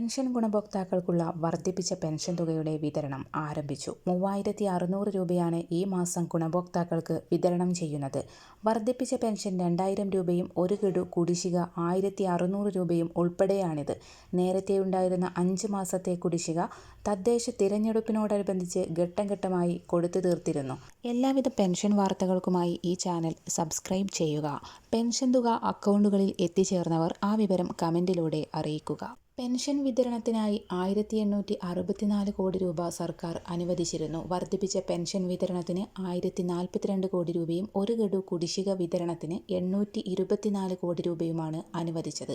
Pension ഗുണഭോക്താക്കൾക്കുള്ള വർദ്ധിപ്പിച്ച pension തുകയുടെ വിതരണം ആരംഭിച്ചു. മൂവായിരത്തി അറുന്നൂറ് രൂപയാണ് ഈ മാസം ഗുണഭോക്താക്കൾക്ക് വിതരണം ചെയ്യുന്നത്. വർദ്ധിപ്പിച്ച പെൻഷൻ രണ്ടായിരം രൂപയും ഒരു ഗഡു കുടിശ്ശിക ആയിരത്തി അറുന്നൂറ് രൂപയും ഉൾപ്പെടെയാണിത്. നേരത്തെ ഉണ്ടായിരുന്ന അഞ്ച് മാസത്തെ കുടിശ്ശിക തദ്ദേശ തിരഞ്ഞെടുപ്പിനോടനുബന്ധിച്ച് ഘട്ടം ഘട്ടമായി കൊടുത്തു തീർത്തിരുന്നു. എല്ലാവിധ പെൻഷൻ വാർത്തകൾക്കുമായി ഈ ചാനൽ സബ്സ്ക്രൈബ് ചെയ്യുക. പെൻഷൻ തുക അക്കൗണ്ടുകളിൽ എത്തിച്ചേർന്നവർ ആ വിവരം കമന്റിലൂടെ അറിയിക്കുക. പെൻഷൻ വിതരണത്തിനായി ആയിരത്തി എണ്ണൂറ്റി അറുപത്തിനാല് കോടി രൂപ സർക്കാർ അനുവദിച്ചിരുന്നു. വർദ്ധിപ്പിച്ച പെൻഷൻ വിതരണത്തിന് ആയിരത്തി നാൽപ്പത്തിരണ്ട് കോടി രൂപയും ഒരു ഗഡു കുടിശ്ശിക വിതരണത്തിന് എണ്ണൂറ്റി ഇരുപത്തിനാല് കോടി രൂപയുമാണ് അനുവദിച്ചത്.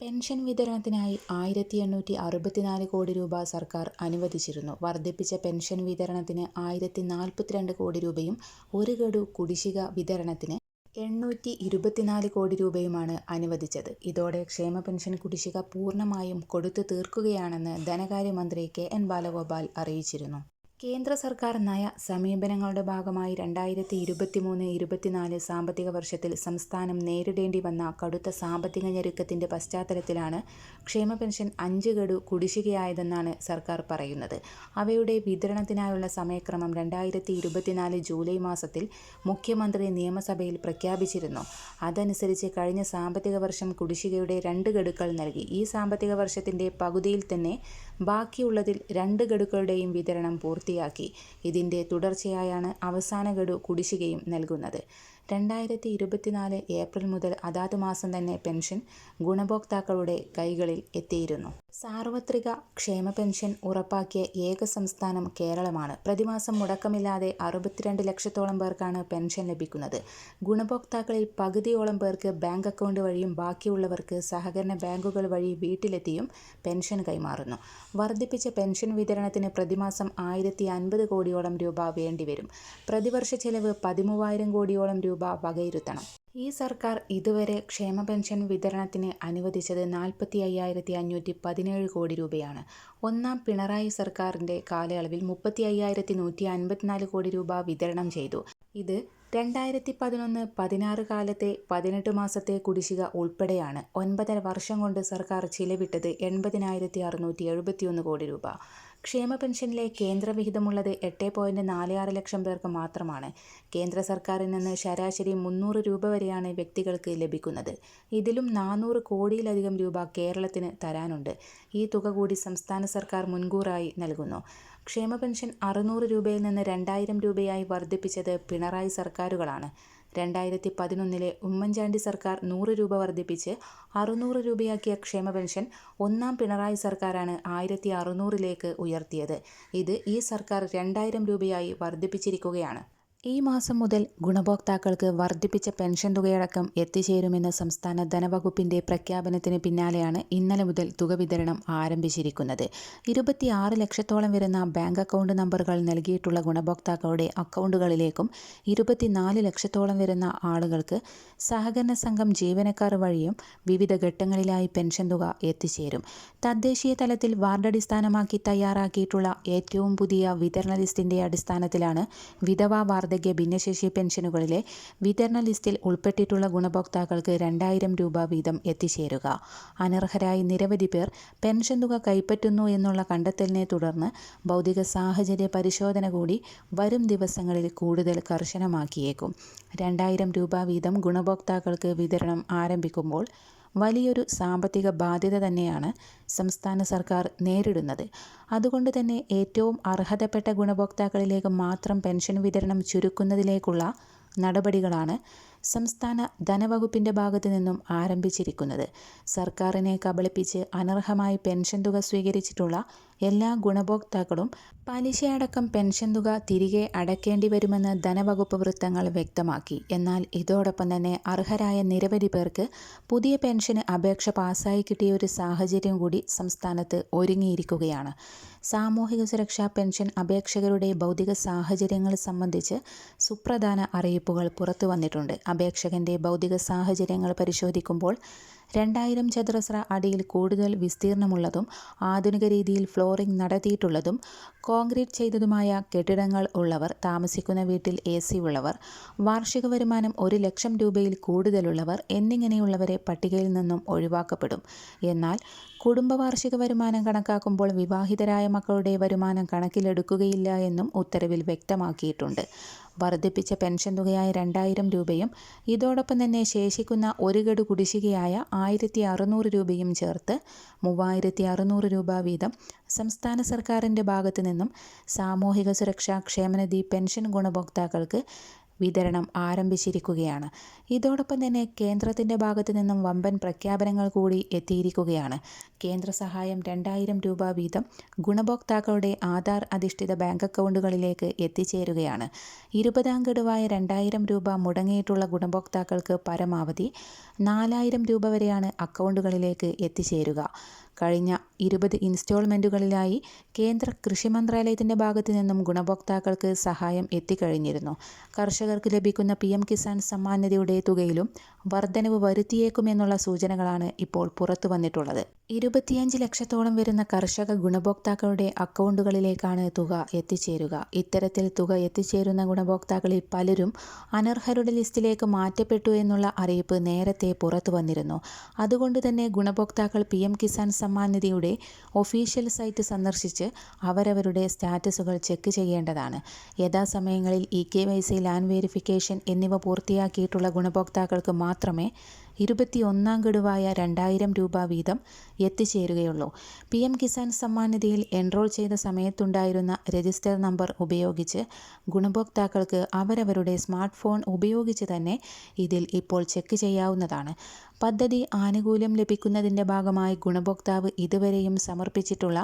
പെൻഷൻ വിതരണത്തിനായി ആയിരത്തി എണ്ണൂറ്റി അറുപത്തിനാല് കോടി രൂപ സർക്കാർ അനുവദിച്ചിരുന്നു. വർദ്ധിപ്പിച്ച പെൻഷൻ വിതരണത്തിന് ആയിരത്തി നാൽപ്പത്തിരണ്ട് കോടി രൂപയും ഒരു ഗഡു കുടിശ്ശിക വിതരണത്തിന് എണ്ണൂറ്റി ഇരുപത്തിനാല് കോടി രൂപയുമാണ് അനുവദിച്ചത്. ഇതോടെ ക്ഷേമ പെൻഷൻ കുടിശ്ശിക പൂർണമായും കൊടുത്തു തീർക്കുകയാണെന്ന് ധനകാര്യമന്ത്രി കെ എൻ ബാലഗോപാൽ അറിയിച്ചിരുന്നു. കേന്ദ്ര സർക്കാർ നയ സമീപനങ്ങളുടെ ഭാഗമായി രണ്ടായിരത്തി ഇരുപത്തിമൂന്ന് ഇരുപത്തിനാല് സാമ്പത്തിക വർഷത്തിൽ സംസ്ഥാനം നേരിടേണ്ടി വന്ന കടുത്ത സാമ്പത്തിക ഞെരുക്കത്തിന്റെ പശ്ചാത്തലത്തിലാണ് ക്ഷേമ പെൻഷൻ അഞ്ച് ഗഡു കുടിശ്ശികയായതെന്നാണ് സർക്കാർ പറയുന്നത്. അവയുടെ വിതരണത്തിനായുള്ള സമയക്രമം രണ്ടായിരത്തി ഇരുപത്തിനാല് ജൂലൈ മാസത്തിൽ മുഖ്യമന്ത്രി നിയമസഭയിൽ പ്രഖ്യാപിച്ചിരുന്നു. അതനുസരിച്ച് കഴിഞ്ഞ സാമ്പത്തിക വർഷം കുടിശ്ശികയുടെ രണ്ട് ഗഡുക്കൾ നൽകി. ഈ സാമ്പത്തിക വർഷത്തിന്റെ പകുതിയിൽ തന്നെ ബാക്കിയുള്ളതിൽ രണ്ട് ഗഡുക്കളുടെയും വിതരണം പൂർത്തിയാക്കി. ഇതിന്റെ തുടർച്ചയായാണ് അവസാന ഗഡു കുടിശ്ശികയും നൽകുന്നത്. രണ്ടായിരത്തി ഇരുപത്തിനാല് ഏപ്രിൽ മുതൽ അതാത് മാസം തന്നെ പെൻഷൻ ഗുണഭോക്താക്കളുടെ കൈകളിൽ എത്തിയിരുന്നു. സാർവത്രിക ക്ഷേമ പെൻഷൻ ഉറപ്പാക്കിയ ഏക സംസ്ഥാനം കേരളമാണ്. പ്രതിമാസം മുടക്കമില്ലാതെ അറുപത്തിരണ്ട് ലക്ഷത്തോളം പേർക്കാണ് പെൻഷൻ ലഭിക്കുന്നത്. ഗുണഭോക്താക്കളിൽ പകുതിയോളം പേർക്ക് ബാങ്ക് അക്കൗണ്ട് വഴിയും ബാക്കിയുള്ളവർക്ക് സഹകരണ ബാങ്കുകൾ വഴി വീട്ടിലെത്തിയും പെൻഷൻ കൈമാറുന്നു. വർദ്ധിപ്പിച്ച പെൻഷൻ വിതരണത്തിന് പ്രതിമാസം ആയിരത്തി അൻപത് കോടിയോളം രൂപ വേണ്ടിവരും. പ്രതിവർഷ ചെലവ് പതിമൂവായിരം കോടിയോളം രൂപ വകയിരുത്തണം. ഈ സർക്കാർ ഇതുവരെ ക്ഷേമ പെൻഷൻ വിതരണത്തിന് അനുവദിച്ചത് നാൽപ്പത്തി അയ്യായിരത്തി അഞ്ഞൂറ്റി പതിനേഴ് കോടി രൂപയാണ്. ഒന്നാം പിണറായി സർക്കാരിന്റെ കാലയളവിൽ മുപ്പത്തി അയ്യായിരത്തി നൂറ്റി അൻപത്തിനാല് കോടി രൂപ വിതരണം ചെയ്തു. ഇത് രണ്ടായിരത്തി പതിനൊന്ന് പതിനാറ് കാലത്തെ പതിനെട്ട് മാസത്തെ കുടിശ്ശിക ഉൾപ്പെടെയാണ്. ഒൻപതര വർഷം കൊണ്ട് സർക്കാർ ചിലവിട്ടത് എൺപതിനായിരത്തി അറുന്നൂറ്റി എഴുപത്തിയൊന്ന് കോടി രൂപ. ക്ഷേമ പെൻഷനിലെ കേന്ദ്രവിഹിതമുള്ളത് എട്ട് പോയിന്റ് നാല് ആറ് ലക്ഷം പേർക്ക് മാത്രമാണ്. കേന്ദ്ര സർക്കാരിൽ നിന്ന് ശരാശരി മുന്നൂറ് രൂപ വരെയാണ് വ്യക്തികൾക്ക് ലഭിക്കുന്നത്. ഇതിലും നാനൂറ് കോടിയിലധികം രൂപ കേരളത്തിന് തരാനുണ്ട്. ഈ തുക കൂടി സംസ്ഥാന സർക്കാർ മുൻകൂറായി നൽകുന്നു. ക്ഷേമ പെൻഷൻ അറുന്നൂറ് രൂപയിൽ നിന്ന് രണ്ടായിരം രൂപയായി വർദ്ധിപ്പിച്ചത് പിണറായി സർക്കാരുകളാണ്. രണ്ടായിരത്തി പതിനൊന്നിലെ ഉമ്മൻചാണ്ടി സർക്കാർ നൂറ് രൂപ വർദ്ധിപ്പിച്ച് അറുന്നൂറ് രൂപയാക്കിയ ക്ഷേമ പെൻഷൻ ഒന്നാം പിണറായി സർക്കാരാണ് ആയിരത്തി അറുന്നൂറിലേക്ക് ഉയർത്തിയത്. ഇത് ഈ സർക്കാർ രണ്ടായിരം രൂപയായി വർദ്ധിപ്പിച്ചിരിക്കുകയാണ്. ഈ മാസം മുതൽ ഗുണഭോക്താക്കൾക്ക് വർദ്ധിപ്പിച്ച പെൻഷൻ തുകയടക്കം എത്തിച്ചേരുമെന്ന സംസ്ഥാന ധനവകുപ്പിന്റെ പ്രഖ്യാപനത്തിന് പിന്നാലെയാണ് ഇന്നലെ മുതൽ തുക വിതരണം ആരംഭിച്ചിരിക്കുന്നത്. ഇരുപത്തിയാറ് ലക്ഷത്തോളം വരുന്ന ബാങ്ക് അക്കൗണ്ട് നമ്പറുകൾ നൽകിയിട്ടുള്ള ഗുണഭോക്താക്കളുടെ അക്കൗണ്ടുകളിലേക്കും ഇരുപത്തിനാല് ലക്ഷത്തോളം വരുന്ന ആളുകൾക്ക് സഹകരണ സംഘം ജീവനക്കാർ വഴിയും വിവിധ ഘട്ടങ്ങളിലായി പെൻഷൻ തുക എത്തിച്ചേരും. തദ്ദേശീയ തലത്തിൽ വാർഡടിസ്ഥാനമാക്കി തയ്യാറാക്കിയിട്ടുള്ള ഏറ്റവും പുതിയ വിതരണ ലിസ്റ്റിന്റെ അടിസ്ഥാനത്തിലാണ് വിധവാ വാർദ്ധക്യ ഭിന്നശേഷി പെൻഷനുകളിലെ വിതരണ ലിസ്റ്റിൽ ഉൾപ്പെട്ടിട്ടുള്ള ഗുണഭോക്താക്കൾക്ക് രണ്ടായിരം രൂപ വീതം എത്തിച്ചേരുക. അനർഹരായി നിരവധി പേർ പെൻഷൻ തുക കൈപ്പറ്റുന്നു എന്നുള്ള കണ്ടെത്തലിനെ തുടർന്ന് ഭൗതിക സാഹചര്യ പരിശോധന കൂടി വരും ദിവസങ്ങളിൽ കൂടുതൽ കർശനമാക്കിയേക്കും. രണ്ടായിരം രൂപ വീതം ഗുണഭോക്താക്കൾക്ക് വിതരണം ആരംഭിക്കുമ്പോൾ വലിയൊരു സാമ്പത്തിക ബാധ്യത തന്നെയാണ് സംസ്ഥാന സർക്കാർ നേരിടുന്നത്. അതുകൊണ്ട് തന്നെ ഏറ്റവും അർഹതപ്പെട്ട ഗുണഭോക്താക്കളിലേക്ക് മാത്രം പെൻഷൻ വിതരണം ചുരുക്കുന്നതിലേക്കുള്ള നടപടികളാണ് സംസ്ഥാന ധനവകുപ്പിന്റെ ഭാഗത്തു നിന്നും ആരംഭിച്ചിരിക്കുന്നത്. സർക്കാരിനെ കബളിപ്പിച്ച് അനർഹമായി പെൻഷൻ തുക സ്വീകരിച്ചിട്ടുള്ള എല്ലാ ഗുണഭോക്താക്കളും പലിശയടക്കം പെൻഷൻ തുക തിരികെ അടയ്ക്കേണ്ടി വരുമെന്ന് ധനവകുപ്പ് വൃത്തങ്ങൾ വ്യക്തമാക്കി. എന്നാൽ ഇതോടൊപ്പം തന്നെ അർഹരായ നിരവധി പേർക്ക് പുതിയ പെൻഷന് അപേക്ഷ പാസ്സായി കിട്ടിയ ഒരു സാഹചര്യം കൂടി സംസ്ഥാനത്ത് ഒരുങ്ങിയിരിക്കുകയാണ്. സാമൂഹിക സുരക്ഷാ പെൻഷൻ അപേക്ഷകരുടെ ഭൗതിക സാഹചര്യങ്ങൾ സംബന്ധിച്ച് സുപ്രധാന അറിയിപ്പുകൾ പുറത്തു വന്നിട്ടുണ്ട് അപേക്ഷകന്റെ ഭൗതിക സാഹചര്യങ്ങൾ പരിശോധിക്കുമ്പോൾ രണ്ടായിരം ചതുരശ്ര അടിയിൽ കൂടുതൽ വിസ്തീർണമുള്ളതും ആധുനിക രീതിയിൽ ഫ്ലോറിംഗ് നടത്തിയിട്ടുള്ളതും കോൺക്രീറ്റ് ചെയ്തതുമായ കെട്ടിടങ്ങൾ ഉള്ളവർ താമസിക്കുന്ന വീട്ടിൽ എ സി ഉള്ളവർ വാർഷിക വരുമാനം ഒരു ലക്ഷം രൂപയിൽ കൂടുതലുള്ളവർ എന്നിങ്ങനെയുള്ളവരെ പട്ടികയിൽ നിന്നും ഒഴിവാക്കപ്പെടും. എന്നാൽ കുടുംബവാർഷിക വരുമാനം കണക്കാക്കുമ്പോൾ വിവാഹിതരായ മക്കളുടെ വരുമാനം കണക്കിലെടുക്കുകയില്ല എന്നും ഉത്തരവിൽ വ്യക്തമാക്കിയിട്ടുണ്ട്. വർദ്ധിപ്പിച്ച പെൻഷൻ തുകയായ രണ്ടായിരം രൂപയും ഇതോടൊപ്പം തന്നെ ശേഷിക്കുന്ന ഒരു ഗഡു കുടിശ്ശികയായ ആയിരത്തി അറുന്നൂറ് രൂപയും ചേർത്ത് മൂവായിരത്തി അറുന്നൂറ് രൂപ വീതം സംസ്ഥാന സർക്കാരിന്റെ ഭാഗത്തു നിന്നും സാമൂഹിക സുരക്ഷാ ക്ഷേമനിധി പെൻഷൻ ഗുണഭോക്താക്കൾക്ക് വിതരണം ആരംഭിച്ചിരിക്കുകയാണ്. ഇതോടൊപ്പം തന്നെ കേന്ദ്രത്തിന്റെ ഭാഗത്തു നിന്നും വമ്പൻ പ്രഖ്യാപനങ്ങൾ കൂടി എത്തിയിരിക്കുകയാണ്. കേന്ദ്ര സഹായം രണ്ടായിരം രൂപ വീതം ഗുണഭോക്താക്കളുടെ ആധാർ അധിഷ്ഠിത ബാങ്ക് അക്കൗണ്ടുകളിലേക്ക് എത്തിച്ചേരുകയാണ്. ഇരുപതാം ഗഡുവായ രണ്ടായിരം രൂപ മുടങ്ങിയിട്ടുള്ള ഗുണഭോക്താക്കൾക്ക് പരമാവധി നാലായിരം രൂപ വരെയാണ് അക്കൗണ്ടുകളിലേക്ക് എത്തിച്ചേരുക. കഴിഞ്ഞ ഇരുപത് ഇൻസ്റ്റാൾമെന്റുകളിലായി കേന്ദ്ര കൃഷി മന്ത്രാലയത്തിന്റെ ഭാഗത്തു നിന്നും ഗുണഭോക്താക്കൾക്ക് സഹായം എത്തിക്കഴിഞ്ഞിരുന്നു. കർഷകർക്ക് ലഭിക്കുന്ന പി എം കിസാൻ സമ്മാൻ നിധിയുടെ തുകയിലും വർധനവ് വരുത്തിയേക്കുമെന്നുള്ള സൂചനകളാണ് ഇപ്പോൾ പുറത്തു വന്നിട്ടുള്ളത്. ഇരുപത്തിയഞ്ച് ലക്ഷത്തോളം വരുന്ന കർഷക ഗുണഭോക്താക്കളുടെ അക്കൗണ്ടുകളിലേക്കാണ് തുക എത്തിച്ചേരുക. ഇത്തരത്തിൽ തുക എത്തിച്ചേരുന്ന ഗുണഭോക്താക്കളിൽ പലരും അനർഹരുടെ ലിസ്റ്റിലേക്ക് മാറ്റപ്പെട്ടു എന്നുള്ള അറിയിപ്പ് നേരത്തെ പുറത്തു വന്നിരുന്നു. അതുകൊണ്ട് തന്നെ ഗുണഭോക്താക്കൾ പി എം കിസാൻ സമ്മാൻ നിധിയുടെ ഒഫീഷ്യൽ സൈറ്റ് സന്ദർശിച്ച് അവരവരുടെ സ്റ്റാറ്റസുകൾ ചെക്ക് ചെയ്യേണ്ടതാണ്. യഥാസമയങ്ങളിൽ E K Y C land verification എന്നിവ പൂർത്തിയാക്കിയിട്ടുള്ള ഗുണഭോക്താക്കൾക്ക് മാത്രമേ ഇരുപത്തിയൊന്നാം ഗഡുവായ രണ്ടായിരം രൂപ വീതം എത്തിച്ചേരുകയുള്ളൂ. പി എം കിസാൻ സമ്മാൻ നിധിയിൽ എൻറോൾ ചെയ്ത സമയത്തുണ്ടായിരുന്ന രജിസ്റ്റർ നമ്പർ ഉപയോഗിച്ച് ഗുണഭോക്താക്കൾക്ക് അവരവരുടെ സ്മാർട്ട് ഫോൺ ഉപയോഗിച്ച് തന്നെ ഇതിൽ ഇപ്പോൾ ചെക്ക് ചെയ്യാവുന്നതാണ്. പദ്ധതി ആനുകൂല്യം ലഭിക്കുന്നതിന്റെ ഭാഗമായി ഗുണഭോക്താവ് ഇതുവരെയും സമർപ്പിച്ചിട്ടുള്ള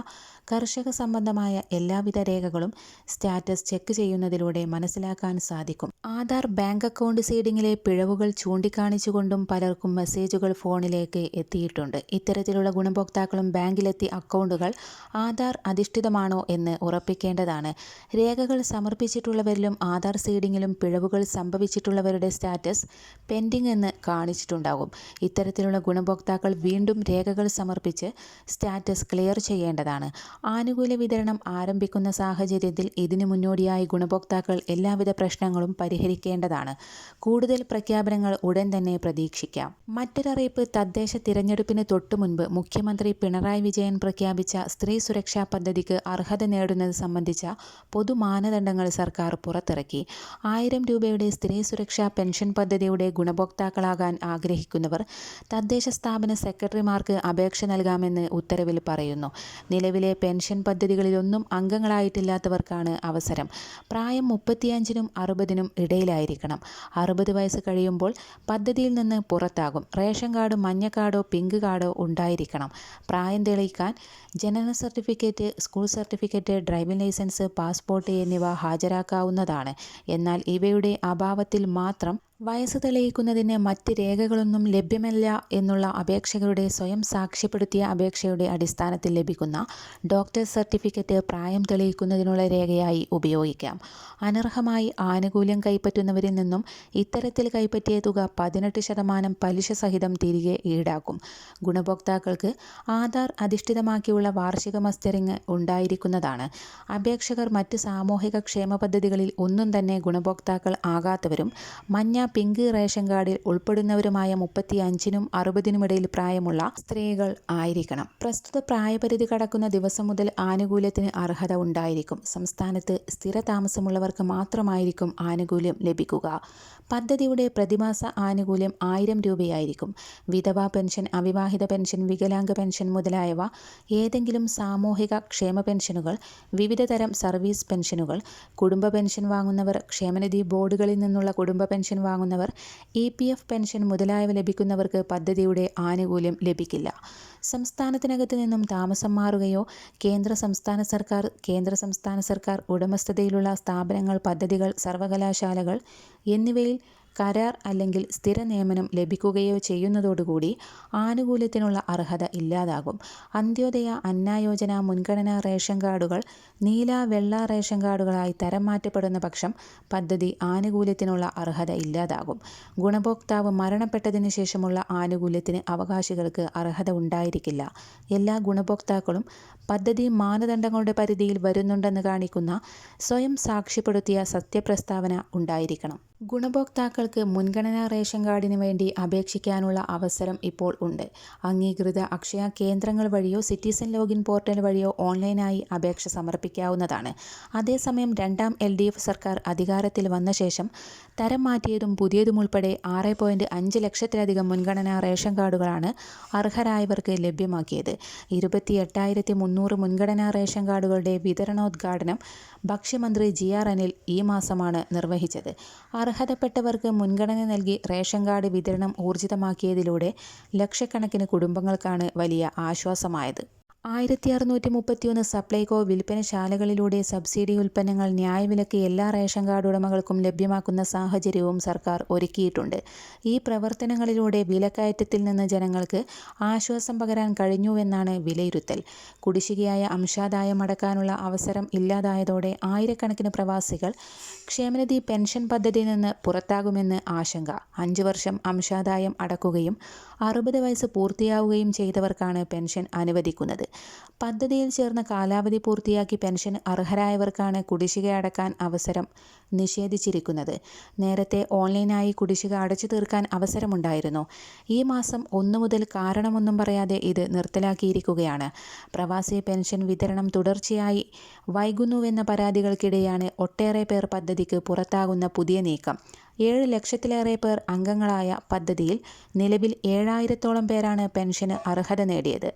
കർഷക സംബന്ധമായ എല്ലാവിധ രേഖകളും സ്റ്റാറ്റസ് ചെക്ക് ചെയ്യുന്നതിലൂടെ മനസ്സിലാക്കാൻ സാധിക്കും. ആധാർ ബാങ്ക് അക്കൗണ്ട് സീഡിങ്ങിലെ പിഴവുകൾ ചൂണ്ടിക്കാണിച്ചുകൊണ്ടും പലർക്കും മെസ്സേജുകൾ ഫോണിലേക്ക് എത്തിയിട്ടുണ്ട്. ഇത്തരത്തിലുള്ള ഗുണഭോക്താക്കളും ബാങ്കിലെത്തി അക്കൗണ്ടുകൾ ആധാർ അധിഷ്ഠിതമാണോ എന്ന് ഉറപ്പിക്കേണ്ടതാണ്. രേഖകൾ സമർപ്പിച്ചിട്ടുള്ളവരിലും ആധാർ സീഡിങ്ങിലും പിഴവുകൾ സംഭവിച്ചിട്ടുള്ളവരുടെ സ്റ്റാറ്റസ് പെൻഡിംഗ് എന്ന് കാണിച്ചിട്ടുണ്ടാകും. ഇത്തരത്തിലുള്ള ഗുണഭോക്താക്കൾ വീണ്ടും രേഖകൾ സമർപ്പിച്ച് സ്റ്റാറ്റസ് ക്ലിയർ ചെയ്യേണ്ടതാണ്. ആനുകൂല്യ വിതരണം ആരംഭിക്കുന്ന സാഹചര്യത്തിൽ ഇതിനു മുന്നോടിയായി ഗുണഭോക്താക്കൾ എല്ലാവിധ പ്രശ്നങ്ങളും പരിഹരിക്കേണ്ടതാണ്. കൂടുതൽ പ്രഖ്യാപനങ്ങൾ ഉടൻ തന്നെ പ്രതീക്ഷിക്കാം. മറ്റൊരറിയിപ്പ് തദ്ദേശ തിരഞ്ഞെടുപ്പിന് തൊട്ടു മുൻപ് മുഖ്യമന്ത്രി പിണറായി വിജയൻ പ്രഖ്യാപിച്ച സ്ത്രീ സുരക്ഷാ പദ്ധതിക്ക് അർഹത നേടുന്നത് സംബന്ധിച്ച പൊതു മാനദണ്ഡങ്ങൾ സർക്കാർ പുറത്തിറക്കി. ആയിരം രൂപയുടെ സ്ത്രീ സുരക്ഷാ പെൻഷൻ പദ്ധതിയുടെ ഗുണഭോക്താക്കളാകാൻ ആഗ്രഹിക്കുന്നവർ തദ്ദേശ സ്ഥാപന സെക്രട്ടറിമാർക്ക് അപേക്ഷ നൽകാമെന്ന് ഉത്തരവിൽ പറയുന്നു. നിലവിലെ പെൻഷൻ പദ്ധതികളിലൊന്നും അംഗങ്ങളായിട്ടില്ലാത്തവർക്കാണ് അവസരം. പ്രായം മുപ്പത്തിയഞ്ചിനും അറുപതിനും ഇടയിലായിരിക്കണം. അറുപത് വയസ്സ് കഴിയുമ്പോൾ പദ്ധതിയിൽ നിന്ന് പുറത്താകും. റേഷൻ കാർഡ് മഞ്ഞ കാർഡോ പിങ്ക് കാർഡോ ഉണ്ടായിരിക്കണം. പ്രായം തെളിയിക്കാൻ ജനന certificate school certificate driving licence passport എന്നിവ ഹാജരാക്കാവുന്നതാണ്. എന്നാൽ ഇവയുടെ അഭാവത്തിൽ മാത്രം വയസ്സ് തെളിയിക്കുന്നതിന് മറ്റ് രേഖകളൊന്നും ലഭ്യമല്ല എന്നുള്ള അപേക്ഷകരുടെ സ്വയം സാക്ഷ്യപ്പെടുത്തിയ അപേക്ഷയുടെ അടിസ്ഥാനത്തിൽ ലഭിക്കുന്ന ഡോക്ടർ സർട്ടിഫിക്കറ്റ് പ്രായം തെളിയിക്കുന്നതിനുള്ള രേഖയായി ഉപയോഗിക്കാം. അനർഹമായി ആനുകൂല്യം കൈപ്പറ്റുന്നവരിൽ നിന്നും ഇത്തരത്തിൽ കൈപ്പറ്റിയ തുക പതിനെട്ട് ശതമാനം പലിശ സഹിതം തിരികെ ഈടാക്കും. ഗുണഭോക്താക്കൾക്ക് ആധാർ അധിഷ്ഠിതമാക്കിയുള്ള വാർഷിക മസ്റ്ററിംഗ് ഉണ്ടായിരിക്കുന്നതാണ്. അപേക്ഷകർ മറ്റ് സാമൂഹിക ക്ഷേമ പദ്ധതികളിൽ ഒന്നും തന്നെ ഗുണഭോക്താക്കൾ ആകാത്തവരും മഞ്ഞ പിങ്ക് റേഷൻ കാർഡിൽ ഉൾപ്പെടുന്നവരുമായ മുപ്പത്തി അഞ്ചിനും അറുപതിനുമിടയിൽ പ്രായമുള്ള സ്ത്രീകൾ ആയിരിക്കണം. പ്രസ്തുത പ്രായപരിധി കടക്കുന്ന ദിവസം മുതൽ ആനുകൂല്യത്തിന് അർഹത ഉണ്ടായിരിക്കും. സംസ്ഥാനത്ത് സ്ഥിര താമസമുള്ളവർക്ക് മാത്രമായിരിക്കും ആനുകൂല്യം ലഭിക്കുക. പദ്ധതിയുടെ പ്രതിമാസ ആനുകൂല്യം ആയിരം രൂപയായിരിക്കും. വിധവാ പെൻഷൻ അവിവാഹിത പെൻഷൻ വികലാംഗ പെൻഷൻ മുതലായവ ഏതെങ്കിലും സാമൂഹിക ക്ഷേമ പെൻഷനുകൾ വിവിധ തരം സർവീസ് പെൻഷനുകൾ കുടുംബ പെൻഷൻ വാങ്ങുന്നവർ ക്ഷേമനിധി ബോർഡുകളിൽ നിന്നുള്ള കുടുംബ pension E P F pension മുതലായവ ലഭിക്കുന്നവർക്ക് പദ്ധതിയുടെ ആനുകൂല്യം ലഭിക്കില്ല. സംസ്ഥാനത്തിനകത്ത് നിന്നും താമസം മാറുകയോ കേന്ദ്ര സംസ്ഥാന സർക്കാർ കേന്ദ്ര സംസ്ഥാന സർക്കാർ ഉടമസ്ഥതയിലുള്ള സ്ഥാപനങ്ങൾ പദ്ധതികൾ സർവകലാശാലകൾ എന്നിവയിൽ കരാർ അല്ലെങ്കിൽ സ്ഥിര നിയമനം ലഭിക്കുകയോ ചെയ്യുന്നതോടുകൂടി ആനുകൂല്യത്തിനുള്ള അർഹത ഇല്ലാതാകും. അന്ത്യോദയ അന്നായോജന മുൻഗണനാ റേഷൻ കാർഡുകൾ നീല വെള്ള റേഷൻ കാർഡുകളായി തരം മാറ്റപ്പെടുന്ന പക്ഷം പദ്ധതി ആനുകൂല്യത്തിനുള്ള അർഹത ഇല്ലാതാകും. ഗുണഭോക്താവ് മരണപ്പെട്ടതിന് ശേഷമുള്ള ആനുകൂല്യത്തിന് അവകാശികൾക്ക് അർഹത ഉണ്ടായിരിക്കില്ല. എല്ലാ ഗുണഭോക്താക്കളും പദ്ധതി മാനദണ്ഡങ്ങളുടെ പരിധിയിൽ വരുന്നുണ്ടെന്ന് കാണിക്കുന്ന സ്വയം സാക്ഷ്യപ്പെടുത്തിയ സത്യപ്രസ്താവന ഉണ്ടായിരിക്കണം. ഗുണഭോക്താക്കൾക്ക് മുൻഗണനാ റേഷൻ കാർഡിന് വേണ്ടി അപേക്ഷിക്കാനുള്ള അവസരം ഇപ്പോൾ ഉണ്ട്. അംഗീകൃത അക്ഷയ കേന്ദ്രങ്ങൾ വഴിയോ സിറ്റിസൺ ലോഗിൻ പോർട്ടൽ വഴിയോ ഓൺലൈനായി അപേക്ഷ സമർപ്പിക്കാവുന്നതാണ്. അതേസമയം രണ്ടാം എൽ ഡി എഫ് സർക്കാർ അധികാരത്തിൽ വന്ന ശേഷം തരം മാറ്റിയതും പുതിയതുമുൾപ്പെടെ ആറ് പോയിന്റ് അഞ്ച് ലക്ഷത്തിലധികം മുൻഗണനാ റേഷൻ കാർഡുകളാണ് അർഹരായവർക്ക് ലഭ്യമാക്കിയത്. ഇരുപത്തി എട്ടായിരത്തി മുന്നൂറ് മുൻഗണനാ റേഷൻ കാർഡുകളുടെ വിതരണോദ്ഘാടനം ഭക്ഷ്യമന്ത്രി ജി ആർ അനിൽ ഈ മാസമാണ് നിർവഹിച്ചത്. അർഹതപ്പെട്ടവർക്ക് മുൻഗണന നൽകി റേഷൻ കാർഡ് വിതരണം ഊർജിതമാക്കിയതിലൂടെ ലക്ഷക്കണക്കിന് കുടുംബങ്ങൾക്കാണ് വലിയ ആശ്വാസമായത്. ആയിരത്തി അറുന്നൂറ്റി മുപ്പത്തിയൊന്ന് സപ്ലൈകോ വിൽപ്പനശാലകളിലൂടെ സബ്സിഡി ഉൽപ്പന്നങ്ങൾ ന്യായവിലക്ക് എല്ലാ റേഷൻ കാർഡ് ഉടമകൾക്കും ലഭ്യമാക്കുന്ന സാഹചര്യവും സർക്കാർ ഒരുക്കിയിട്ടുണ്ട്. ഈ പ്രവർത്തനങ്ങളിലൂടെ വിലക്കയറ്റത്തിൽ നിന്ന് ജനങ്ങൾക്ക് ആശ്വാസം പകരാൻ കഴിഞ്ഞുവെന്നാണ് വിലയിരുത്തൽ. കുടിശ്ശികയായ അംശാദായം അടക്കാനുള്ള അവസരം ഇല്ലാതായതോടെ ആയിരക്കണക്കിന് പ്രവാസികൾ ക്ഷേമനിധി പെൻഷൻ പദ്ധതിയിൽ നിന്ന് പുറത്താകുമെന്ന് ആശങ്ക. അഞ്ചു വർഷം അംശാദായം അടക്കുകയും അറുപത് വയസ്സ് പൂർത്തിയാവുകയും ചെയ്തവർക്കാണ് പെൻഷൻ അനുവദിക്കുന്നത്. പദ്ധതിയിൽ ചേർന്ന കാലാവധി പൂർത്തിയാക്കി പെൻഷൻ അർഹരായവർക്കാണ് കുടിശ്ശിക അടക്കാൻ അവസരം നിഷേധിച്ചിരിക്കുന്നത്. നേരത്തെ ഓൺലൈനായി കുടിശ്ശിക അടച്ചു തീർക്കാൻ അവസരമുണ്ടായിരുന്നു. ഈ മാസം ഒന്നു മുതൽ കാരണമൊന്നും പറയാതെ ഇത് നിർത്തലാക്കിയിരിക്കുകയാണ്. പ്രവാസി പെൻഷൻ വിതരണം തുടർച്ചയായി വൈകുന്നുവെന്ന പരാതികൾക്കിടെയാണ് ഒട്ടേറെ പേർ പദ്ധതിക്ക് പുറത്താകുന്ന പുതിയ നീക്കം. ഏഴ് ലക്ഷത്തിലേറെ പേർ അംഗങ്ങളായ പദ്ധതിയിൽ നിലവിൽ ഏഴായിരത്തോളം പേരാണ് പെൻഷന് അർഹത നേടിയത്.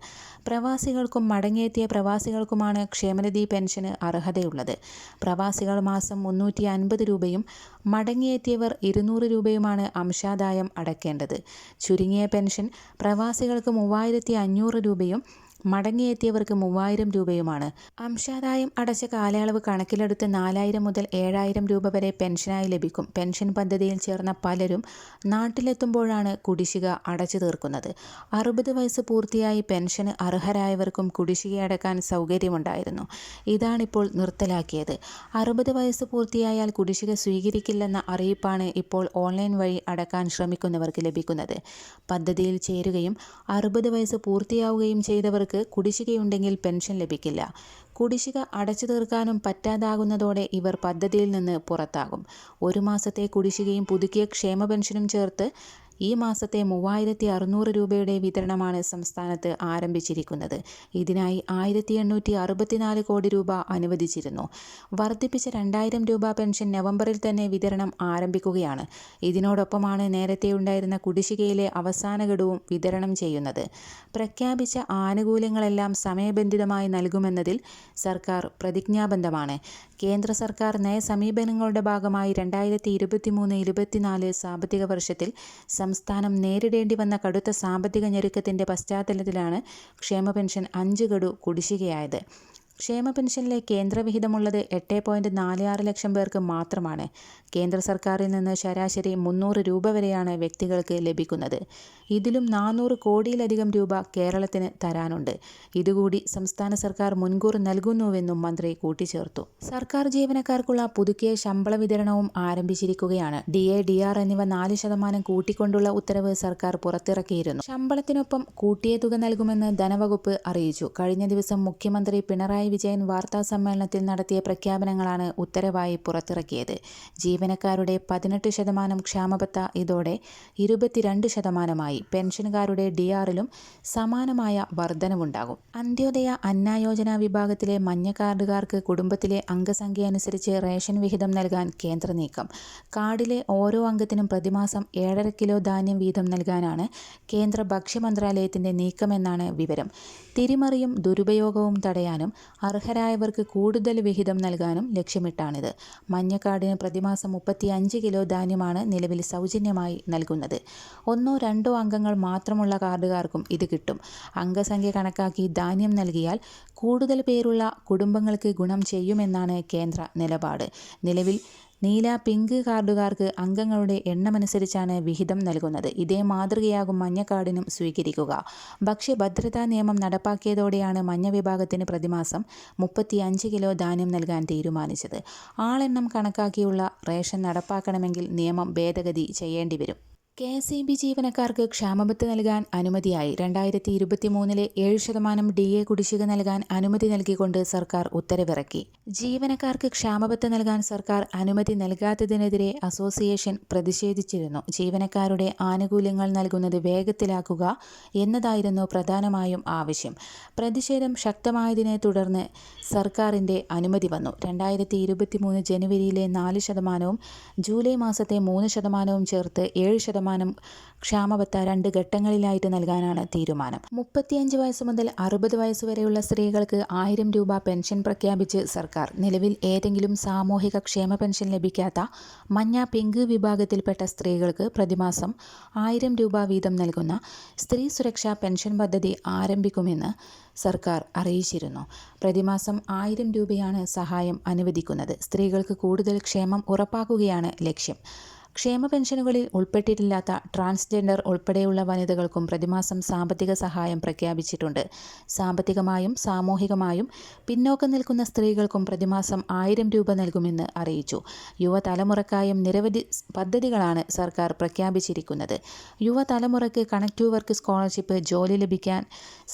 പ്രവാസികൾക്കും മടങ്ങിയെത്തിയ പ്രവാസികൾക്കുമാണ് ക്ഷേമനിധി പെൻഷന് അർഹതയുള്ളത്. പ്രവാസികൾ മാസം മുന്നൂറ്റി അൻപത് രൂപയും മടങ്ങിയെത്തിയവർ ഇരുന്നൂറ് രൂപയുമാണ് അംശാദായം അടയ്ക്കേണ്ടത് ചുരുങ്ങിയ പെൻഷൻ പ്രവാസികൾക്ക് മൂവായിരത്തി അഞ്ഞൂറ് രൂപയും മടങ്ങിയെത്തിയവർക്ക് മൂവായിരം രൂപയുമാണ്. അംശാദായം അടച്ച കാലയളവ് കണക്കിലെടുത്ത് നാലായിരം മുതൽ ഏഴായിരം രൂപ വരെ പെൻഷനായി ലഭിക്കും. പെൻഷൻ പദ്ധതിയിൽ ചേർന്ന പലരും നാട്ടിലെത്തുമ്പോഴാണ് കുടിശ്ശിക അടച്ചു തീർക്കുന്നത്. അറുപത് വയസ്സ് പൂർത്തിയായി പെൻഷന് അർഹരായവർക്കും കുടിശ്ശിക അടക്കാൻ സൗകര്യമുണ്ടായിരുന്നു. ഇതാണിപ്പോൾ നിർത്തലാക്കിയത്. അറുപത് വയസ്സ് പൂർത്തിയായാൽ കുടിശ്ശിക സ്വീകരിക്കില്ലെന്ന അറിയിപ്പാണ് ഇപ്പോൾ ഓൺലൈൻ വഴി അടക്കാൻ ശ്രമിക്കുന്നവർക്ക് ലഭിക്കുന്നത്. പദ്ധതിയിൽ ചേരുകയും അറുപത് വയസ്സ് പൂർത്തിയാവുകയും ചെയ്തവർക്ക് കുടിശ്ശികയുണ്ടെങ്കിൽ പെൻഷൻ ലഭിക്കില്ല. കുടിശ്ശിക അടച്ചു തീർക്കാനും പറ്റാതാകുന്നതോടെ ഇവർ പദ്ധതിയിൽ നിന്ന് പുറത്താകും. ഒരു മാസത്തെ കുടിശ്ശികയും പുതുക്കിയ ക്ഷേമ പെൻഷനും ചേർത്ത് ഈ മാസത്തെ മൂവായിരത്തി അറുന്നൂറ് രൂപയുടെ വിതരണമാണ് സംസ്ഥാനത്ത് ആരംഭിച്ചിരിക്കുന്നത്. ഇതിനായി ആയിരത്തി എണ്ണൂറ്റി അറുപത്തിനാല് കോടി രൂപ അനുവദിച്ചിരുന്നു. വർദ്ധിപ്പിച്ച രണ്ടായിരം രൂപ പെൻഷൻ നവംബറിൽ തന്നെ വിതരണം ആരംഭിക്കുകയാണ്. ഇതിനോടൊപ്പമാണ് നേരത്തെ ഉണ്ടായിരുന്ന കുടിശ്ശികയിലെ അവസാന ഘടവും വിതരണം ചെയ്യുന്നത്. പ്രഖ്യാപിച്ച ആനുകൂല്യങ്ങളെല്ലാം സമയബന്ധിതമായി നൽകുമെന്നതിൽ സർക്കാർ പ്രതിജ്ഞാബദ്ധമാണ്. കേന്ദ്ര സർക്കാർ നയസമീപനങ്ങളുടെ ഭാഗമായി രണ്ടായിരത്തി ഇരുപത്തി മൂന്ന് ഇരുപത്തിനാല് സാമ്പത്തിക വർഷത്തിൽ സംസ്ഥാനം നേരിടേണ്ടി വന്ന കടുത്ത സാമ്പത്തിക ഞെരുക്കത്തിന്റെ പശ്ചാത്തലത്തിലാണ് ക്ഷേമ പെൻഷൻ അഞ്ച് ഗഡു കുടിശ്ശികയായത്. ക്ഷേമ പെൻഷനിലെ കേന്ദ്രവിഹിതമുള്ളത് എട്ട് പോയിന്റ് നാല് ആറ് ലക്ഷം പേർക്ക് മാത്രമാണ്. കേന്ദ്ര സർക്കാരിൽ നിന്ന് ശരാശരി മുന്നൂറ് രൂപ വരെയാണ് വ്യക്തികൾക്ക് ലഭിക്കുന്നത്. ഇതിലും നാനൂറ് കോടിയിലധികം രൂപ കേരളത്തിന് തരാനുണ്ട്. ഇതുകൂടി സംസ്ഥാന സർക്കാർ മുൻകൂർ നൽകുന്നുവെന്നും മന്ത്രി കൂട്ടിച്ചേർത്തു. സർക്കാർ ജീവനക്കാർക്കുള്ള പുതുക്കിയ ശമ്പള വിതരണവും ആരംഭിച്ചിരിക്കുകയാണ്. ഡി എ ഡി ആർ എന്നിവ നാല് ശതമാനം കൂട്ടിക്കൊണ്ടുള്ള ഉത്തരവ് സർക്കാർ പുറത്തിറക്കിയിരുന്നു. ശമ്പളത്തിനൊപ്പം കൂട്ടിയ തുക നൽകുമെന്ന് ധനവകുപ്പ് അറിയിച്ചു. കഴിഞ്ഞ ദിവസം മുഖ്യമന്ത്രി പിണറായി വിജയൻ വാർത്താ സമ്മേളനത്തിൽ നടത്തിയ പ്രഖ്യാപനങ്ങളാണ് ഉത്തരവായി പുറത്തിറക്കിയത്. ജീവനക്കാരുടെ പതിനെട്ട് ശതമാനം ക്ഷാമബത്ത ഇതോടെ ഇരുപത്തിരണ്ട് ശതമാനമായി. പെൻഷൻകാരുടെ ഡി ആറിലും സമാനമായ വർധനവുണ്ടാകും. അന്ത്യോദയ അന്നായോജന വിഭാഗത്തിലെ മഞ്ഞ കാർഡുകാർക്ക് കുടുംബത്തിലെ അംഗസംഖ്യ അനുസരിച്ച് റേഷൻ വിഹിതം നൽകാൻ കേന്ദ്ര നീക്കം. കാർഡിലെ ഓരോ അംഗത്തിനും പ്രതിമാസം ഏഴര കിലോ ധാന്യം വീതം നൽകാനാണ് കേന്ദ്ര ഭക്ഷ്യ മന്ത്രാലയത്തിന്റെ നീക്കമെന്നാണ് വിവരം. തിരിമറിയും ദുരുപയോഗവും തടയാനും അർഹരായവർക്ക് കൂടുതൽ വിഹിതം നൽകാനും ലക്ഷ്യമിട്ടാണിത്. മഞ്ഞക്കാടിന് പ്രതിമാസം മുപ്പത്തി അഞ്ച് കിലോ ധാന്യമാണ് നിലവിൽ സൗജന്യമായി നൽകുന്നത്. ഒന്നോ രണ്ടോ അംഗങ്ങൾ മാത്രമുള്ള കാർഡുകാർക്കും ഇത് കിട്ടും. അംഗസംഖ്യ കണക്കാക്കി ധാന്യം നൽകിയാൽ കൂടുതൽ പേരുള്ള കുടുംബങ്ങൾക്ക് ഗുണം ചെയ്യുമെന്നാണ് കേന്ദ്ര നിലപാട്. നിലവിൽ നീല പിങ്ക് കാർഡുകാർക്ക് അംഗങ്ങളുടെ എണ്ണമനുസരിച്ചാണ് വിഹിതം നൽകുന്നത്. ഇതേ മാതൃകയാകും മഞ്ഞ കാർഡിനും സ്വീകരിക്കുക. ഭക്ഷ്യഭദ്രതാ നിയമം നടപ്പാക്കിയതോടെയാണ് മഞ്ഞ വിഭാഗത്തിന് പ്രതിമാസം മുപ്പത്തിയഞ്ച് കിലോ ധാന്യം നൽകാൻ തീരുമാനിച്ചത്. ആളെണ്ണം കണക്കാക്കിയുള്ള റേഷൻ നടപ്പാക്കണമെങ്കിൽ നിയമം ഭേദഗതി ചെയ്യേണ്ടി വരും കെ എസ് ഇ ബി ജീവനക്കാർക്ക് ക്ഷാമബത്ത് നൽകാൻ അനുമതിയായി. രണ്ടായിരത്തി ഇരുപത്തി മൂന്നിലെ ഏഴ് ശതമാനം ഡി എ കുടിശ്ശിക നൽകാൻ അനുമതി നൽകിക്കൊണ്ട് സർക്കാർ ഉത്തരവിറക്കി. ജീവനക്കാർക്ക് ക്ഷാമബത്ത് നൽകാൻ സർക്കാർ അനുമതി നൽകാത്തതിനെതിരെ അസോസിയേഷൻ പ്രതിഷേധിച്ചിരുന്നു. ജീവനക്കാരുടെ ആനുകൂല്യങ്ങൾ നൽകുന്നത് വേഗത്തിലാക്കുക എന്നതായിരുന്നു പ്രധാനമായും ആവശ്യം. പ്രതിഷേധം ശക്തമായതിനെ തുടർന്ന് സർക്കാരിന്റെ അനുമതി വന്നു. രണ്ടായിരത്തി ഇരുപത്തി മൂന്ന് ജനുവരിയിലെ നാല് ശതമാനവും ജൂലൈ മാസത്തെ മൂന്ന് ശതമാനവും ചേർത്ത് ഏഴ് ശതമാനം ക്ഷാമബത്ത രണ്ട് ഘട്ടങ്ങളിലായിട്ട് നൽകാനാണ് തീരുമാനം. മുപ്പത്തിയഞ്ച് വയസ്സ് മുതൽ അറുപത് വയസ്സ് വരെയുള്ള സ്ത്രീകൾക്ക് ആയിരം രൂപ പെൻഷൻ പ്രഖ്യാപിച്ച് സർക്കാർ. നിലവിൽ ഏതെങ്കിലും സാമൂഹിക ക്ഷേമ പെൻഷൻ ലഭിക്കാത്ത മഞ്ഞ പിങ്ക് വിഭാഗത്തിൽപ്പെട്ട സ്ത്രീകൾക്ക് പ്രതിമാസം ആയിരം രൂപ വീതം നൽകുന്ന സ്ത്രീ സുരക്ഷാ പെൻഷൻ പദ്ധതി ആരംഭിക്കുമെന്ന് സർക്കാർ അറിയിച്ചിരുന്നു. പ്രതിമാസം ആയിരം രൂപയാണ് സഹായം അനുവദിക്കുന്നത്. സ്ത്രീകൾക്ക് കൂടുതൽ ക്ഷേമം ഉറപ്പാക്കുകയാണ് ലക്ഷ്യം. ക്ഷേമ പെൻഷനുകളിൽ ഉൾപ്പെട്ടിട്ടില്ലാത്ത ട്രാൻസ്ജെൻഡർ ഉൾപ്പെടെയുള്ള വനിതകൾക്കും പ്രതിമാസം സാമ്പത്തിക സഹായം പ്രഖ്യാപിച്ചിട്ടുണ്ട്. സാമ്പത്തികമായും സാമൂഹികമായും പിന്നോക്കം നിൽക്കുന്ന സ്ത്രീകൾക്കും പ്രതിമാസം ആയിരം രൂപ നൽകുമെന്ന് അറിയിച്ചു. യുവതലമുറക്കായും നിരവധി പദ്ധതികളാണ് സർക്കാർ പ്രഖ്യാപിച്ചിരിക്കുന്നത്. യുവതലമുറയ്ക്ക് കണക്ട് വർക്ക് സ്കോളർഷിപ്പ് ജോലി ലഭിക്കാൻ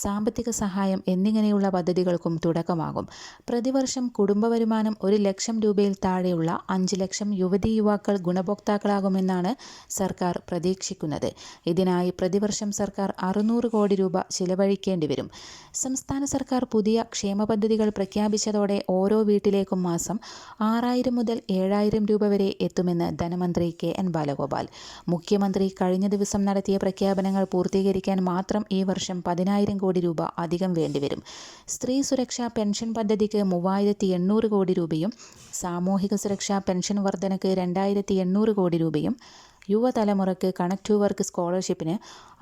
സാമ്പത്തിക സഹായം എന്നിങ്ങനെയുള്ള പദ്ധതികൾക്കും തുടക്കമാകും. പ്രതിവർഷം കുടുംബ വരുമാനം ഒരു ലക്ഷം രൂപയിൽ താഴെയുള്ള അഞ്ച് ലക്ഷം യുവതി യുവാക്കൾ ഗുണഭോക്താക്കളാകുമെന്നാണ് സർക്കാർ പ്രതീക്ഷിക്കുന്നത്. ഇതിനായി പ്രതിവർഷം സർക്കാർ അറുന്നൂറ് കോടി രൂപ ചിലവഴിക്കേണ്ടി വരും. സംസ്ഥാന സർക്കാർ പുതിയ ക്ഷേമ പദ്ധതികൾ പ്രഖ്യാപിച്ചതോടെ ഓരോ വീട്ടിലേക്കും മാസം ആറായിരം മുതൽ ഏഴായിരം രൂപ വരെ എത്തുമെന്ന് ധനമന്ത്രി കെ എൻ ബാലഗോപാൽ. മുഖ്യമന്ത്രി കഴിഞ്ഞ ദിവസം നടത്തിയ പ്രഖ്യാപനങ്ങൾ പൂർത്തീകരിക്കാൻ മാത്രം ഈ വർഷം പതിനായിരം കോടി രൂപ അധികം വേണ്ടിവരും. സ്ത്രീ സുരക്ഷാ പെൻഷൻ പദ്ധതിക്ക് മൂവായിരത്തി കോടി രൂപയും സാമൂഹിക സുരക്ഷാ പെൻഷൻ വർധനയ്ക്ക് രണ്ടായിരത്തി എണ്ണൂറ് കോടി രൂപയും യുവതലമുറയ്ക്ക് കണക്ട് വർക്ക് സ്കോളർഷിപ്പിന്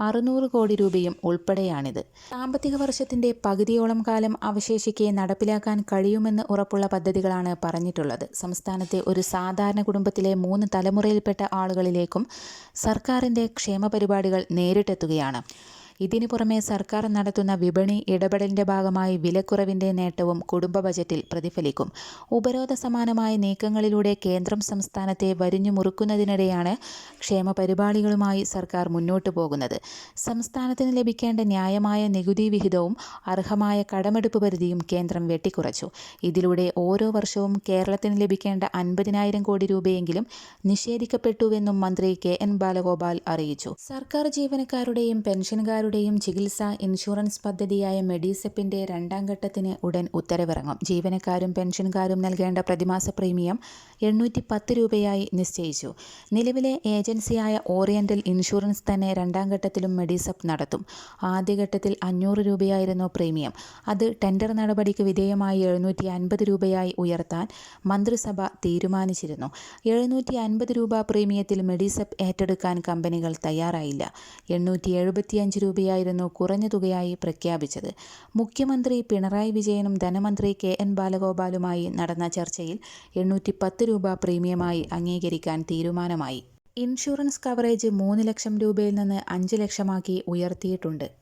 അറുന്നൂറ് കോടി രൂപയും ഉൾപ്പെടെയാണിത്. സാമ്പത്തിക വർഷത്തിന്റെ പകുതിയോളം കാലം അവശേഷിക്കെ നടപ്പിലാക്കാൻ കഴിയുമെന്ന് ഉറപ്പുള്ള പദ്ധതികളാണ് പറഞ്ഞിട്ടുള്ളത്. സംസ്ഥാനത്തെ ഒരു സാധാരണ കുടുംബത്തിലെ മൂന്ന് തലമുറയിൽപ്പെട്ട ആളുകളിലേക്കും സർക്കാരിന്റെ ക്ഷേമ പരിപാടികൾ നേരിട്ടെത്തുകയാണ്. ഇതിനു പുറമെ സർക്കാർ നടത്തുന്ന വിപണി ഇടപെടലിന്റെ ഭാഗമായി വിലക്കുറവിന്റെ നേട്ടവും കുടുംബ ബജറ്റിൽ പ്രതിഫലിക്കും. ഉപരോധ സമാനമായ നീക്കങ്ങളിലൂടെ കേന്ദ്രം സംസ്ഥാനത്തെ വരിഞ്ഞു മുറുക്കുന്നതിനിടെയാണ് ക്ഷേമ പരിപാടികളുമായി സർക്കാർ മുന്നോട്ടു പോകുന്നത്. സംസ്ഥാനത്തിന് ലഭിക്കേണ്ട ന്യായമായ നികുതി വിഹിതവും അർഹമായ കടമെടുപ്പ് പരിധിയും കേന്ദ്രം വെട്ടിക്കുറച്ചു. ഇതിലൂടെ ഓരോ വർഷവും കേരളത്തിന് ലഭിക്കേണ്ട അൻപതിനായിരം കോടി രൂപയെങ്കിലും നിഷേധിക്കപ്പെട്ടുവെന്നും മന്ത്രി കെ എൻ ബാലഗോപാൽ അറിയിച്ചു. സർക്കാർ ജീവനക്കാരുടെയും പെൻഷൻകാരുടെയും ചികിത്സാ ഇൻഷുറൻസ് പദ്ധതിയായ മെഡിസെപ്പിന്റെ രണ്ടാം ഘട്ടത്തിന് ഉടൻ ഉത്തരവിറങ്ങും. ജീവനക്കാരും പെൻഷൻകാരും നൽകേണ്ട പ്രതിമാസ പ്രീമിയം എണ്ണൂറ്റി പത്ത് രൂപയായി നിശ്ചയിച്ചു. നിലവിലെ ഏജൻസിയായ ഓറിയന്റൽ ഇൻഷുറൻസ് തന്നെ രണ്ടാം ഘട്ടത്തിലും മെഡിസെപ്പ് നടത്തും. ആദ്യഘട്ടത്തിൽ അഞ്ഞൂറ് രൂപയായിരുന്നു പ്രീമിയം. അത് ടെൻഡർ നടപടിക്ക് വിധേയമായി എഴുന്നൂറ്റി അൻപത് രൂപയായി ഉയർത്താൻ മന്ത്രിസഭ തീരുമാനിച്ചിരുന്നു. എഴുന്നൂറ്റി അൻപത് രൂപ പ്രീമിയത്തിൽ മെഡിസെപ്പ് ഏറ്റെടുക്കാൻ കമ്പനികൾ തയ്യാറായില്ല. എണ്ണൂറ്റി എഴുപത്തിയഞ്ച് രൂപയായിരുന്നു കുറഞ്ഞ തുകയായി പ്രഖ്യാപിച്ചത്. മുഖ്യമന്ത്രി പിണറായി വിജയനും ധനമന്ത്രി കെ എൻ ബാലഗോപാലുമായി നടന്ന ചർച്ചയിൽ എണ്ണൂറ്റി പത്ത് രൂപ പ്രീമിയമായി അംഗീകരിക്കാൻ തീരുമാനമായി. ഇൻഷുറൻസ് കവറേജ് മൂന്ന് ലക്ഷം രൂപയിൽ നിന്ന് അഞ്ച് ലക്ഷമാക്കി ഉയർത്തിയിട്ടുണ്ട്.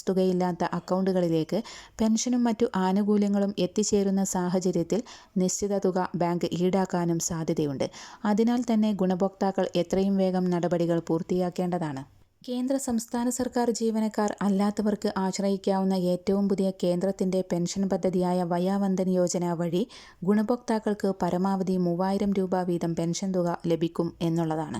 തുകയില്ലാത്ത അക്കൗണ്ടുകളിലേക്ക് പെൻഷനും മറ്റു ആനുകൂല്യങ്ങളും എത്തിച്ചേരുന്ന സാഹചര്യത്തിൽ നിശ്ചിത തുക ബാങ്ക് ഈടാക്കാനും സാധ്യതയുണ്ട്. അതിനാൽ തന്നെ ഗുണഭോക്താക്കൾ എത്രയും വേഗം നടപടികൾ പൂർത്തിയാക്കേണ്ടതാണ്. കേന്ദ്ര സംസ്ഥാന സർക്കാർ ജീവനക്കാർ അല്ലാത്തവർക്ക് ആശ്രയിക്കാവുന്ന ഏറ്റവും പുതിയ കേന്ദ്രത്തിന്റെ പെൻഷൻ പദ്ധതിയായ വയാവന്തൻ യോജന വഴി ഗുണഭോക്താക്കൾക്ക് പരമാവധി മൂവായിരം രൂപ വീതം പെൻഷൻ തുക ലഭിക്കും എന്നുള്ളതാണ്.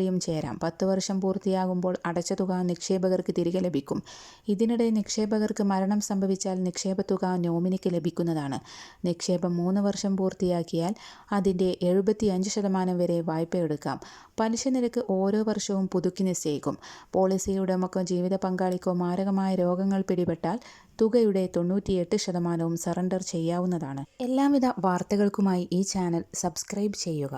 വഴിയും ചേരാം. പത്ത് വർഷം പൂർത്തിയാകുമ്പോൾ അടച്ച തുക നിക്ഷേപകർക്ക് തിരികെ ലഭിക്കും. ഇതിനിടെ നിക്ഷേപകർക്ക് മരണം സംഭവിച്ചാൽ നിക്ഷേപ തുക നോമിനിക്ക് ലഭിക്കുന്നതാണ്. നിക്ഷേപം മൂന്ന് വർഷം പൂർത്തിയാക്കിയാൽ അതിന്റെ എഴുപത്തിയഞ്ച് ശതമാനം വരെ വായ്പ എടുക്കാം പലിശ നിരക്ക് ഓരോ വർഷവും പുതുക്കി നിശ്ചയിക്കും. പോളിസി ഉടമക്കോ ജീവിത പങ്കാളിക്കോ മാരകമായ രോഗങ്ങൾ പിടിപെട്ടാൽ തുകയുടെ തൊണ്ണൂറ്റിയെട്ട് ശതമാനവും സറണ്ടർ ചെയ്യാവുന്നതാണ്. എല്ലാവിധ വാർത്തകൾക്കുമായി ഈ ചാനൽ സബ്സ്ക്രൈബ് ചെയ്യുക.